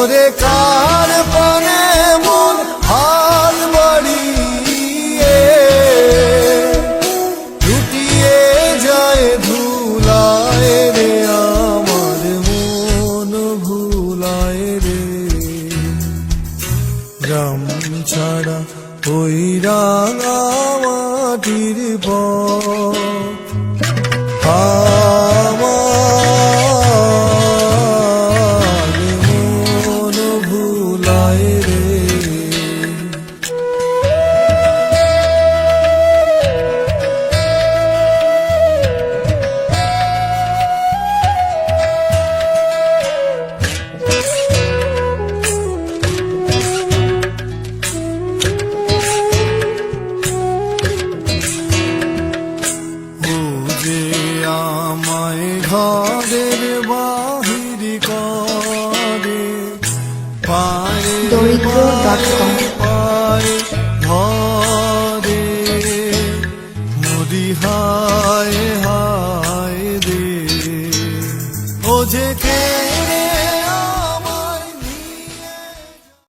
ওরে কার পানে মন হাল বাড়িয়ে? লুটিয়ে যায় ধুলায় রে আমার মন, ভুলায় রে। গ্রাম ছাড়া ওই রাঙা মাটির পথ ঘরের বাহির করে পারে পারে ধরে নদী হায় হায় রে ও যে